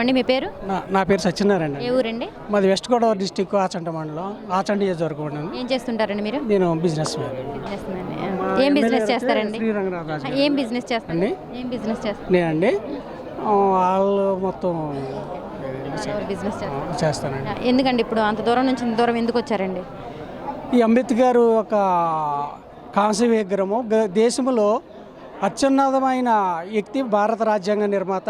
అండి మీ పేరు? నా పేరు సత్యనారాయణ ఏ ఊరండి? మాది వెస్ట్ గోదావరి డిస్టిక్ ఆచంట మండలం ఆచంట నియోజకవర్గం ఏం చేస్తుంటారండి మీరు? నేను బిజినెస్ మ్యాన్. Businessman. ఏం బిజినెస్ చేస్తారండి? ఏం బిజినెస్ చేస్తారు? అండి? ఏం బిజినెస్ చేస్తారు? నేనండి వాళ్ళు మొత్తం బిజినెస్ చేస్తానండి. ఎందుకండి ఇప్పుడు అంత దూరం నుంచి ఇంత దూరం ఎందుకు వచ్చారండి? ఈ అంబేద్కర్ ఒక కాంస్య విగ్రహము దేశంలో అత్యున్నతమైన వ్యక్తి భారత రాజ్యాంగ నిర్మాత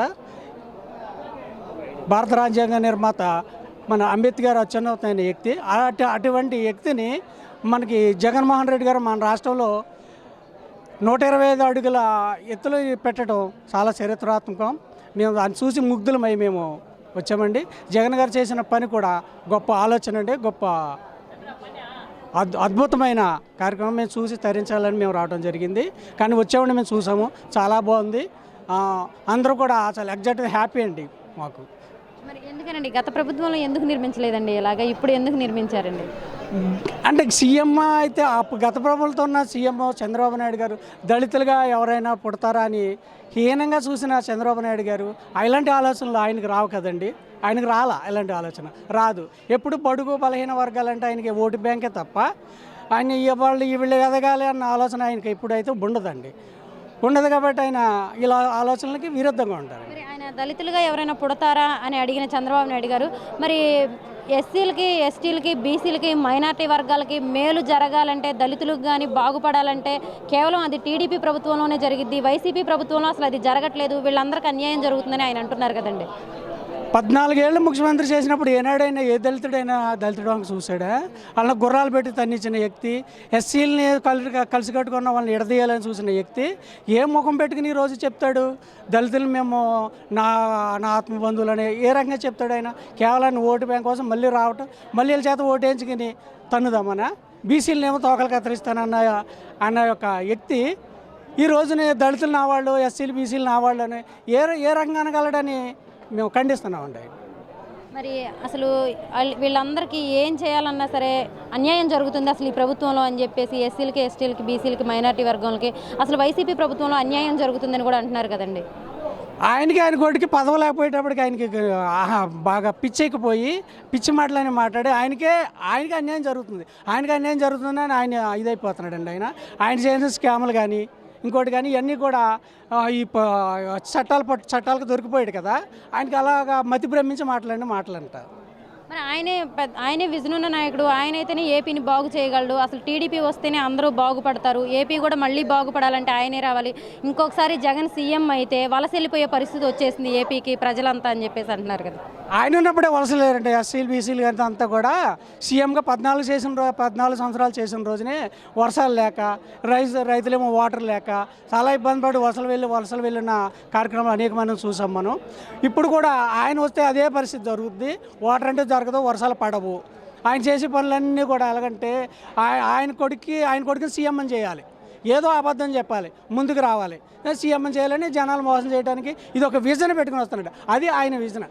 భారత రాజ్యాంగ నిర్మాత మన అంబేద్కర్ అత్యున్నతమైన వ్యక్తి. అటు అటువంటి వ్యక్తిని మనకి జగన్మోహన్ రెడ్డి గారు మన రాష్ట్రంలో నూట ఇరవై ఐదు అడుగుల ఎత్తులు పెట్టడం చాలా చరిత్రాత్మకం. మేము దాన్ని చూసి ముగ్ధులమై మేము వచ్చామండి. జగన్ గారు చేసిన పని కూడా గొప్ప ఆలోచన అండి గొప్ప అద్ అద్భుతమైన కార్యక్రమం మేము చూసి తరించాలని మేము రావడం జరిగింది. కానీ వచ్చేవాడిని మేము చూసాము చాలా బాగుంది. అందరూ కూడా చాలా ఎగ్జాక్ట్గా హ్యాపీ అండి మాకు. మరి ఎందుకనండి? గత ప్రభుత్వంలో ఎందుకు నిర్మించలేదండి? ఇలాగా ఇప్పుడు ఎందుకు నిర్మించారండి? అంటే సీఎం అయితే గత ప్రభుత్వంతో ఉన్న సీఎం చంద్రబాబు నాయుడు గారు దళితులుగా ఎవరైనా పుడతారా అని హీనంగా చూసిన చంద్రబాబు నాయుడు గారు ఇలాంటి ఆలోచనలు ఆయనకు రావు కదండి? ఆయనకు రాలా ఇలాంటి ఆలోచన? రాదు. ఎప్పుడు బడుగు బలహీన వర్గాలంటే ఆయనకి ఓటు బ్యాంకే తప్ప ఆయన ఈ వాళ్ళు వీళ్ళు ఎదగాలి అన్న ఆలోచన ఆయనకి ఎప్పుడైతే ఉండదండి. ఉండదు కాబట్టి ఆయన ఇలా ఆలోచనలకి విరుద్ధంగా ఉంటారు. మరి ఆయన దళితులుగా ఎవరైనా పుడతారా అని అడిగిన చంద్రబాబు నాయుడు గారు మరి ఎస్సీలకి ఎస్టీలకి బీసీలకి మైనార్టీ వర్గాలకి మేలు జరగాలంటే దళితులకు కానీ బాగుపడాలంటే కేవలం అది టీడీపీ ప్రభుత్వంలోనే జరిగింది వైసీపీ ప్రభుత్వంలో అసలు అది జరగట్లేదు వీళ్ళందరికీ అన్యాయం జరుగుతుందని ఆయన అంటున్నారు కదండి. పద్నాలుగేళ్ళు ముఖ్యమంత్రి చేసినప్పుడు ఏనాడైనా ఏ దళితుడైనా దళితుడు అని చూసాడా వాళ్ళ గుర్రాలు పెట్టి తన్నించిన వ్యక్తి ఎస్సీలని కలిసి కలిసి కట్టుకున్న వాళ్ళని ఎడదీయాలని చూసిన వ్యక్తి ఏ ముఖం పెట్టుకుని ఈ రోజు చెప్తాడు? దళితులు మేము నా నా ఆత్మబంధువులని ఏ రకంగా చెప్తాడు ఆయన? కేవలం ఓటు బ్యాంక్ కోసం మళ్ళీ రావటం మళ్ళీ వీళ్ళ చేత ఓటు వేయించుకుని తన్నుదామనా? బీసీలనేమో తోకలు కత్తిరిస్తానన్న అన్న యొక్క వ్యక్తి ఈ రోజున దళితులు నా వాళ్ళు ఎస్సీలు బీసీలు నా వాళ్ళు అని ఏ ఏ రకంగా అనగలడని మేము ఖండిస్తున్నామండి. మరి అసలు వాళ్ళ- వీళ్ళందరికీ ఏం చేయాలన్నా సరే అన్యాయం జరుగుతుంది అసలు ఈ ప్రభుత్వంలో అని చెప్పేసి ఎస్సీలకి ఎస్టీలకి బీసీలకి మైనార్టీ వర్గాలకి అసలు వైసీపీ ప్రభుత్వంలో అన్యాయం జరుగుతుందని కూడా అంటున్నారు కదండి. ఆయనకి ఆయన కొడుకు పదవి లేకపోయేటప్పటికి ఆయనకి ఆహా, బాగా పిచ్చెక్కిపోయి పిచ్చి మాటలని మాట్లాడి ఆయనకే ఆయనకి అన్యాయం జరుగుతుంది. ఆయనకి అన్యాయం జరుగుతుందని ఆయన ఇదైపోతున్నాడండి ఆయన. ఆయన చేసిన స్కాములు కానీ ఇంకోటి కానీ ఇవన్నీ కూడా ఈ చట్టాలు పట్టు చట్టాలకు దొరికిపోయాడు కదా. ఆయనకి అలాగా మతి భ్రమించి మాట్లాడిన మాటలంట. మరి ఆయనే పెద్ద ఆయనే విజన్ ఉన్న నాయకుడు ఆయన అయితేనే ఏపీని బాగు చేయగలడు. అసలు టీడీపీ వస్తేనే అందరూ బాగుపడతారు. ఏపీ కూడా మళ్ళీ బాగుపడాలంటే ఆయనే రావాలి. ఇంకొకసారి జగన్ సీఎం అయితే వలస వెళ్ళిపోయే పరిస్థితి వచ్చేసింది ఏపీకి ప్రజలంతా అని చెప్పేసి అంటున్నారు కదా. ఆయన ఉన్నప్పుడే వలస లేరంటే ఎస్సీలు బీసీలు అంతా అంతా కూడా సీఎంగా పద్నాలుగు చేసిన రోజు పద్నాలుగు సంవత్సరాలు చేసిన రోజునే వర్షాలు లేక రైతు రైతులేమో వాటర్ లేక చాలా ఇబ్బంది పడి వలసలు వెళ్ళి వలసలు వెళ్ళిన కార్యక్రమాలు అనేక చూసాం మనం. ఇప్పుడు కూడా ఆయన వస్తే అదే పరిస్థితి జరుగుద్ది. వాటర్ అంటే జరగదు వర్షాలు పడవు. ఆయన చేసే పనులన్నీ కూడా ఎలాగంటే ఆయ- ఆయన కొడుక్కి ఆయన కొడుకుని సీఎం అని చేయాలి. ఏదో అబద్ధం చెప్పాలి ముందుకు రావాలి. సీఎం అని చేయాలని జనాలు మోసం చేయడానికి ఇది ఒక విజన్ పెట్టుకుని వస్తున్నాడు. అది ఆయన విజన్.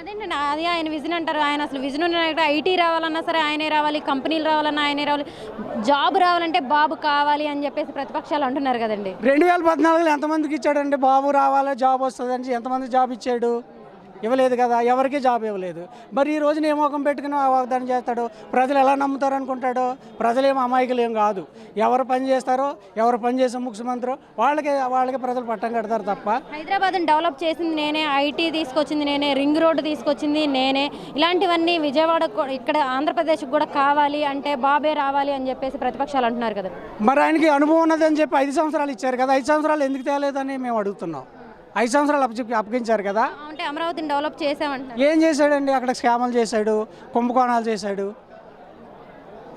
అదేంటండి అది ఆయన విజన్ అంటారు. ఆయన అసలు విజన్ ఐటీ రావాలన్నా సరే ఆయనే రావాలి కంపెనీలు రావాలన్నా ఆయనే రావాలి. జాబ్ రావాలంటే బాబు కావాలి అని చెప్పేసి ప్రతిపక్షాలు అంటున్నారు కదండి. రెండు వేల పద్నాలుగులో ఎంతమందికి ఇచ్చాడండి? బాబు రావాలి జాబ్ వస్తుందని ఎంతమంది జాబ్ ఇచ్చాడు? ఇవ్వలేదు కదా ఎవరికి జాబ్ ఇవ్వలేదు. మరి ఈ రోజున ఏ పెట్టుకుని వాగ్దానం చేస్తాడు? ప్రజలు ఎలా నమ్ముతారు అనుకుంటాడు? ప్రజలేం అమాయకులు ఏం కాదు. ఎవరు పని చేస్తారో ఎవరు పని చేసే ముఖ్యమంత్రి వాళ్ళకి వాళ్ళకి ప్రజలు పట్టం కడతారు తప్ప హైదరాబాద్ని డెవలప్ చేసింది నేనే ఐటీ తీసుకొచ్చింది నేనే రింగ్ రోడ్డు తీసుకొచ్చింది నేనే. ఇలాంటివన్నీ విజయవాడ ఇక్కడ ఆంధ్రప్రదేశ్కి కూడా కావాలి అంటే బాబే రావాలి అని చెప్పేసి ప్రతిపక్షాలు అంటున్నారు కదా. మరి ఆయనకి అనుభవం ఉన్నదని చెప్పి ఐదు సంవత్సరాలు ఇచ్చారు కదా ఐదు సంవత్సరాలు ఎందుకు తేలేదని మేము అడుగుతున్నాం. ఐదు సంవత్సరాలు అప్పచెప్పి అప్పగించారు కదా. అంటే అమరావతిని డెవలప్ చేసామంటున్నారు. ఏం చేశాడండి? అక్కడ స్కాములు చేశాడు కుంభకోణాలు చేశాడు.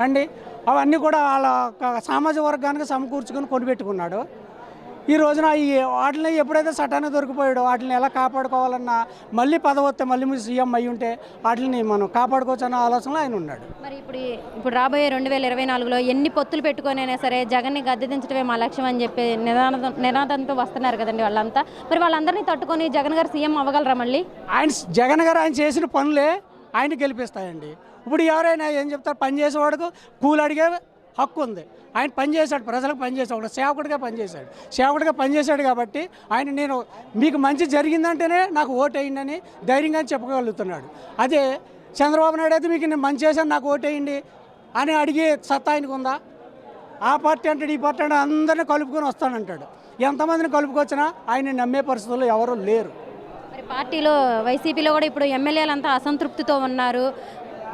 అండి అవన్నీ కూడా వాళ్ళ సామాజిక వర్గానికి సమకూర్చుకొని కొనిపెట్టుకున్నాడు. ఈ రోజున ఈ వాటిని ఎప్పుడైతే చట్టానికి దొరికిపోయాడో వాటిని ఎలా కాపాడుకోవాలన్నా మళ్ళీ పదవి వస్తే మళ్ళీ మీరు సీఎం అయ్యి ఉంటే వాటిని మనం కాపాడుకోవచ్చు అన్న ఆలోచనలో ఆయన ఉన్నాడు. మరి ఇప్పుడు ఇప్పుడు రాబోయే రెండు వేల ఇరవై నాలుగులో ఎన్ని పొత్తులు పెట్టుకొనైనా సరే జగన్ని గద్దె దించడమే మా లక్ష్యం అని చెప్పి నినాదం నినాదంతో వస్తున్నారు కదండి వాళ్ళంతా. మరి వాళ్ళందరినీ తట్టుకొని జగన్ గారు సీఎం అవ్వగలరా మళ్ళీ? ఆయన జగన్ గారు ఆయన చేసిన పనులే ఆయన గెలిపిస్తాయండి. ఇప్పుడు ఎవరైనా ఏం చెప్తారు? పని చేసేవాడుకు కూలి అడిగే హక్కు ఉంది. ఆయన పనిచేశాడు ప్రజలకు పనిచేశాడు ఒక సేవకుడిగా పనిచేశాడు. సేవకుడిగా పనిచేశాడు కాబట్టి ఆయన నేను మీకు మంచి జరిగిందంటేనే నాకు ఓటు అయ్యిందని ధైర్యంగా చెప్పగలుగుతున్నాడు. అదే చంద్రబాబు నాయుడు అయితే మీకు నేను మంచి చేశాను నాకు ఓటు వేయండి అని అడిగే సత్తా ఆయనకు ఉందా? ఆ పార్టీ అంటాడు ఈ పార్టీ అంటే అందరిని కలుపుకొని వస్తానంటాడు ఎంతమందిని కలుపుకొచ్చినా ఆయన నమ్మే పరిస్థితుల్లో ఎవరు లేరు. పార్టీలో వైసీపీలో కూడా ఇప్పుడు ఎమ్మెల్యేలంతా అసంతృప్తితో ఉన్నారు.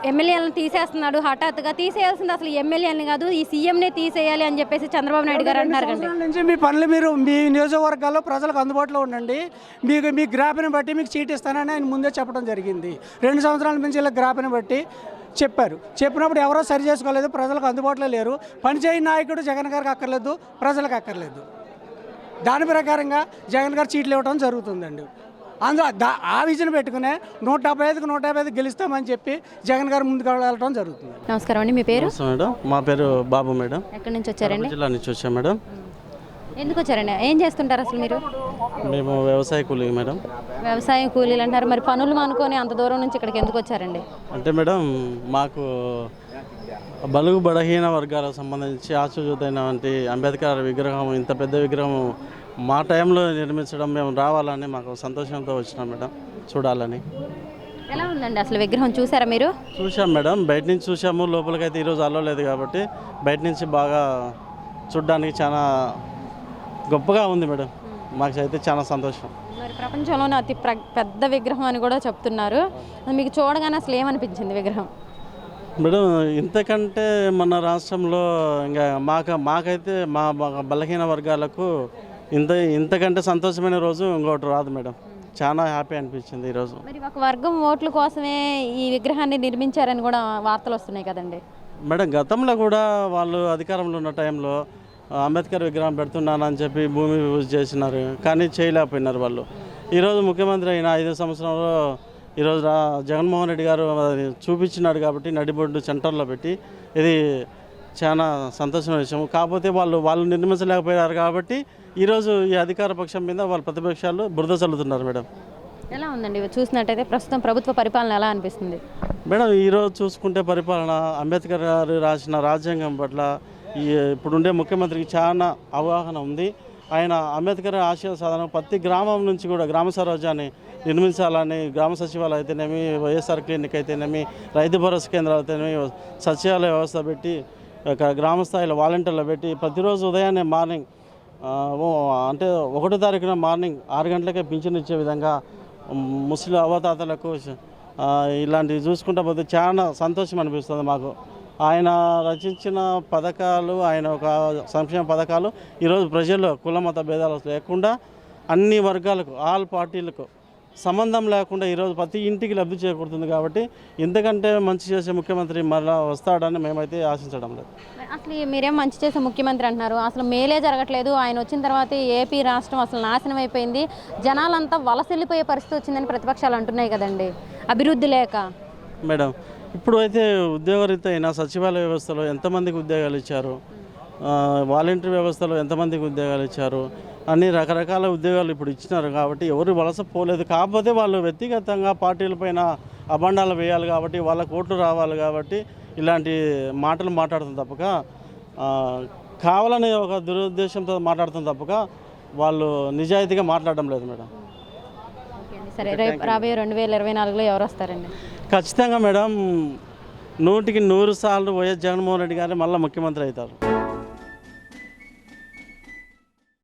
ఎమ్మెల్యేలను తీసేస్తున్నాడు హఠాత్తుగా తీసేయాల్సింది అసలు ఎమ్మెల్యేని కాదు ఈ సీఎంనే తీసేయాలి అని చెప్పేసి చంద్రబాబు నాయుడు గారు అంటున్నారు నుంచి మీ పనులు మీరు మీ నియోజకవర్గాల్లో ప్రజలకు అందుబాటులో ఉండండి. మీకు మీ గ్రాఫ్ని బట్టి మీకు చీట్ ఇస్తానని ఆయన ముందే చెప్పడం జరిగింది. రెండు సంవత్సరాల నుంచి ఇలా గ్రాఫ్ని బట్టి చెప్పారు. చెప్పినప్పుడు ఎవరో సరి చేసుకోలేదు ప్రజలకు అందుబాటులో లేరు. పనిచేయ నాయకుడు జగన్ గారికి అక్కర్లేదు ప్రజలకు అక్కర్లేదు. దాని ప్రకారంగా జగన్ గారు చీట్లు ఇవ్వడం జరుగుతుందండి. అందులో దా ఆ విజన్ పెట్టుకునే నూట డెబ్బై ఐదుకు నూట యాభై ఐదు గెలుస్తామని చెప్పి జగన్ గారు ముందుకు వెళ్ళడం జరుగుతుంది. నమస్కారం అండి మీ పేరు? మేడం. మా పేరు బాబు మేడం. ఎక్కడి నుంచి వచ్చారండి? జిల్లా నుంచి వచ్చాం మేడం. ఎందుకు వచ్చారండి? ఏం చేస్తుంటారు అసలు మీరు? మేము వ్యవసాయ కూలీ మేడం. వ్యవసాయం కూలీలు అంటారు. మరి పనులు మానుకొని అంత దూరం నుంచి ఇక్కడికి ఎందుకు వచ్చారండి? అంటే మేడం మాకు బలుగు బలహీన వర్గాలకు సంబంధించి ఆశూజుతైనటువంటి అంబేద్కర్ విగ్రహం ఇంత పెద్ద విగ్రహం మా టైంలో నిర్మించడం మేము రావాలని మాకు సంతోషంతో వచ్చినాం మేడం చూడాలని. ఎలా ఉందండి అసలు విగ్రహం చూసారా మీరు? చూసాం మేడం బయట నుంచి చూసాము లోపలికైతే ఈరోజు అల్లలేదు కాబట్టి బయట నుంచి బాగా చూడడానికి చాలా గొప్పగా ఉంది మేడం. మాకు అయితే చాలా సంతోషం. మరి ప్రపంచంలోనే అతి ప్ర- పెద్ద విగ్రహం అని కూడా చెప్తున్నారు. మీకు చూడగానే అసలు ఏమనిపించింది విగ్రహం? మేడం ఇంతకంటే మన రాష్ట్రంలో ఇంకా మాక మాకైతే మా బలహీన వర్గాలకు ఇంత ఇంతకంటే సంతోషమైన రోజు ఇంకోటి రాదు మేడం. చాలా హ్యాపీ అనిపించింది ఈరోజు మరి ఒక వర్గం ఓట్ల కోసమే ఈ విగ్రహాన్ని నిర్మించారని కూడా వార్తలు వస్తున్నాయి కదండి. మేడం గతంలో కూడా వాళ్ళు అధికారంలో ఉన్న టైంలో అంబేద్కర్ విగ్రహం పెడుతున్నానని చెప్పి భూమి పూజ చేసినారు కానీ చేయలేకపోయినారు వాళ్ళు. ఈరోజు ముఖ్యమంత్రి అయిన ఐదు సంవత్సరంలో ఈరోజు జగన్మోహన్ రెడ్డి గారు చూపించినాడు కాబట్టి నడిబొడ్డు సెంటర్లో పెట్టి ఇది చాలా సంతోషమైన విషయం కాకపోతే వాళ్ళు వాళ్ళు నిర్మించలేకపోయారు కాబట్టి ఈరోజు ఈ అధికార పక్షం మీద వాళ్ళ ప్రతిపక్షాలు బురద చల్లుతున్నారు మేడం. ఎలా ఉందండి? చూసినట్టయితే ప్రస్తుతం ప్రభుత్వ పరిపాలన ఎలా అనిపిస్తుంది? మేడం ఈరోజు చూసుకుంటే పరిపాలన అంబేద్కర్ గారు రాసిన రాజ్యాంగం పట్ల ఈ ఇప్పుడుండే ముఖ్యమంత్రికి చాలా అవగాహన ఉంది. ఆయన అంబేద్కర్ ఆశయ సాధన ప్రతి గ్రామం నుంచి కూడా గ్రామ స్వరాజ్యాన్ని నిర్మించాలని గ్రామ సచివాలయం అయితేనేమి వైఎస్ఆర్ క్లినిక్ అయితేనేమి రైతు భరోసా కేంద్రాలు అయితేనేమి సచివాలయ వ్యవస్థ పెట్టి గ్రామ స్థాయిలో వాలంటీర్లు పెట్టి ప్రతిరోజు ఉదయాన్నే మార్నింగ్ అంటే ఒకటో తారీఖున మార్నింగ్ ఆరు గంటలకే పింఛన్ ఇచ్చే విధంగా మ్, ముస్లిం అవతాతలకు ఇలాంటివి చూసుకుంటా పోతే చాలా సంతోషం అనిపిస్తుంది మాకు. ఆయన రచించిన పథకాలు ఆయన ఒక సంక్షేమ పథకాలు ఈరోజు ప్రజల్లో కుల మత భేదాలు లేకుండా అన్ని వర్గాలకు ఆల్ పార్టీలకు సంబంధం లేకుండా ఈరోజు ప్రతి ఇంటికి లబ్ధి చేకూరుతుంది కాబట్టి ఇంతకంటే మంచి చేసే ముఖ్యమంత్రి మరలా వస్తాడని మేమైతే ఆశించడం లేదు. అసలు మీరేం మంచి చేసే ముఖ్యమంత్రి అంటున్నారు? అసలు మేలే జరగట్లేదు. ఆయన వచ్చిన తర్వాత ఏపీ రాష్ట్రం అసలు నాశనం అయిపోయింది. జనాలంతా వలస వెళ్ళిపోయే పరిస్థితి వచ్చిందని ప్రతిపక్షాలు అంటున్నాయి కదండి. అభివృద్ధి లేక. మేడం ఇప్పుడు అయితే ఉద్యోగరీత్యా అయినా సచివాలయ వ్యవస్థలో ఎంతమందికి ఉద్యోగాలు ఇచ్చారు? వాలంటీర్ వ్యవస్థలో ఎంతమందికి ఉద్యోగాలు ఇచ్చారు? అన్ని రకరకాల ఉద్యోగాలు ఇప్పుడు ఇచ్చినారు కాబట్టి ఎవరు వలస పోలేదు. కాకపోతే వాళ్ళు వ్యక్తిగతంగా పార్టీలపైన అబండాలు వేయాలి కాబట్టి వాళ్ళకు ఓట్లు రావాలి కాబట్టి ఇలాంటి మాటలు మాట్లాడుతుంది తప్పక. కావాలనే ఒక దురుద్దేశంతో మాట్లాడుతుంది తప్పక. వాళ్ళు నిజాయితీగా మాట్లాడడం లేదు మేడం. సరే రేపు రాబోయే రెండు వేల ఇరవై నాలుగులో ఎవరు వస్తారండి? ఖచ్చితంగా మేడం నూటికి నూరు సార్లు వైఎస్ జగన్మోహన్ రెడ్డి గారు మళ్ళీ ముఖ్యమంత్రి అవుతారు.